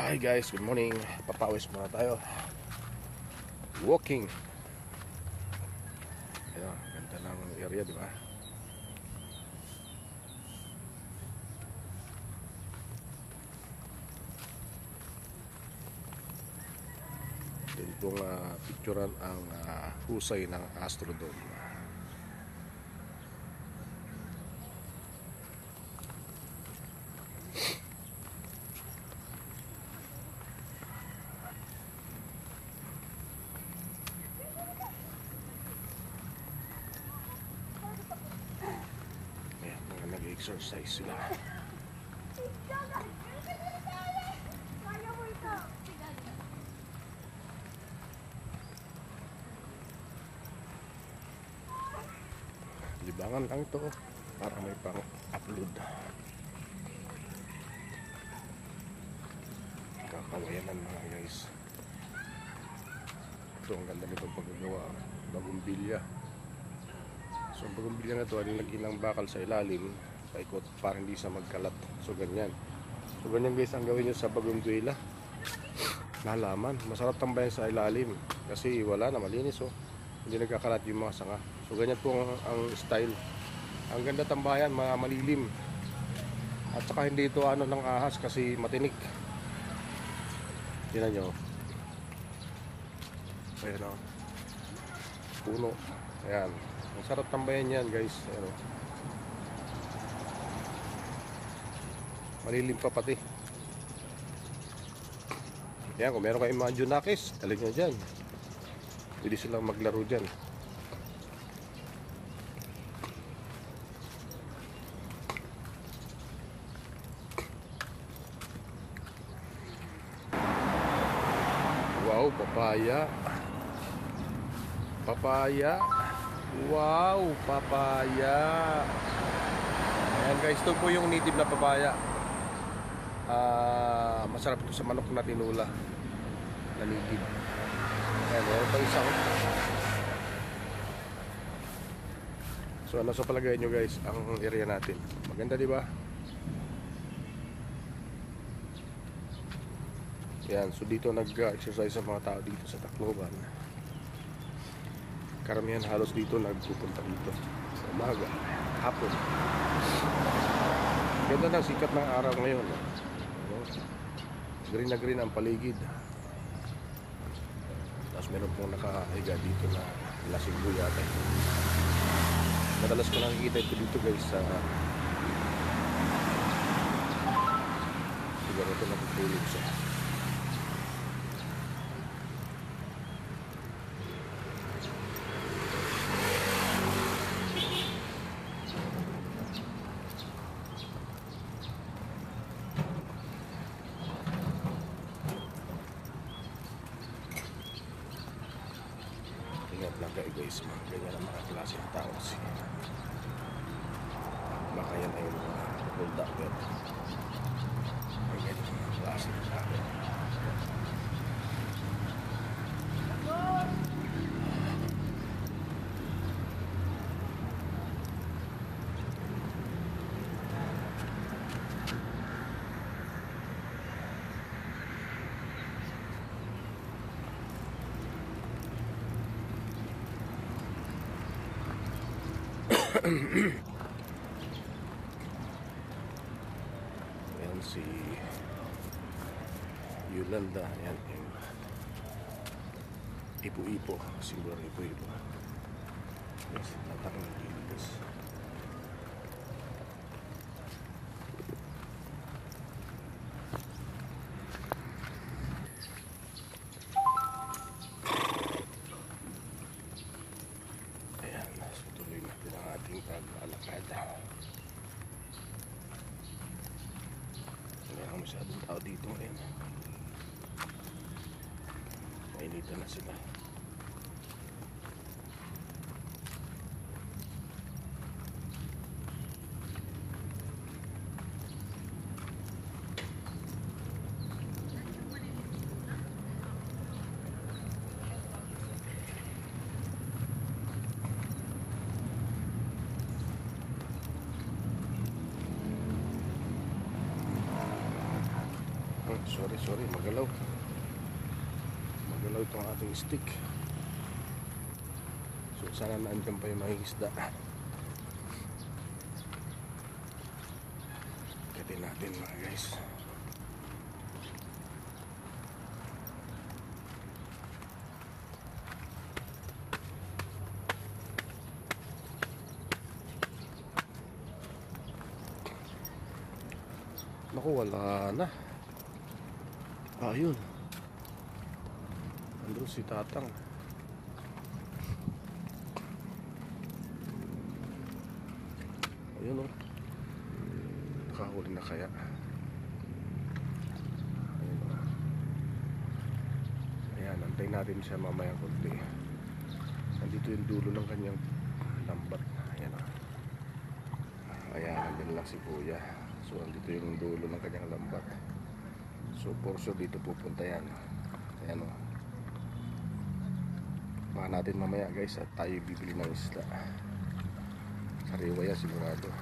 Hi guys, good morning. Papawis muna tayo. Walking. Ayan, ganda ng area, di ba? Yan pong uh, picturean ang ah, husay ng Astrodome. Ayan, mga nag-exercise sila. Libangan lang to para may pang-upload. Kakawayanan mga guys. Ito ang ganda nitong paggagawa. Bagong. So ang bagong na to ay nilagyan ng bakal sa ilalim paikot para hindi siya magkalat. So ganyan. So ganyan guys ang gawin nyo sa bagong duela. Lalaman. Masarap tambayan sa ilalim. Kasi wala na malinis oh. Hindi nagkakalat yung mga sanga. So ganyan po ang, ang style. Ang ganda tambayan, mga malilim. At saka hindi ito ano ng ahas kasi matinik. Tingnan nyo. Ayan o. Puno. Ayan. Ang sarap tambayan yan guys. Ayan o. Malilim pa pati. Ayan, kung meron kayong mga Junakis, talin nyo dyan. Pwede silang maglaro dyan. Wow, papaya. Papaya. Wow, papaya. Ayan guys, ito po yung native na papaya. Ah, masarap ito sa manok na tinula. Na native. Ayan, meron pa isang. So ano sa palagay nyo guys, ang area natin. Maganda di ba? Yan, so dito nag-exercise ang mga tao dito sa Tacloban. Karamihan halos dito nagpupunta dito. Sa umaga, hapon. Ganda ng sikat ng araw ngayon. no? Green na green ang paligid. Tapos meron pong nakahiga dito na lasinggo yata. Madalas ko nakikita ito dito guys sa lugar ito natutulog sa Kayo guys, mga ganyan ang mga klase ng tao kasi baka yan ay mga hold up pero may ganyan mga klase ng tao. Ayan si Yolanda. Ayan yung ipo-ipo. Ng ipo-ipo. Yes, tatak ng gilitas. Ayan, so tuloy natin ang ating pag-alakad. Wala nang masyadong tao dito ngayon. Mainitan na sila. Sorry, sorry, magalaw. Magalaw itong ating stick. So, sana naandyan pa yung mga isda. Katin natin mga guys. Naku, wala na. Ayun. Andun si Tatang. Ayun o. Nakahuli na kaya. Ayun o. Ayan, antayin natin siya mamaya kunti. Nandito yung dulo ng kanyang lambat. Ayan o. Ayan, nandun lang si Kuya. So, andito yung dulo ng kanyang lambat. So, sure dito pupunta yan. Ayan o. Baka natin mamaya guys at tayo bibili ng isla. Sariwa yan sigurado.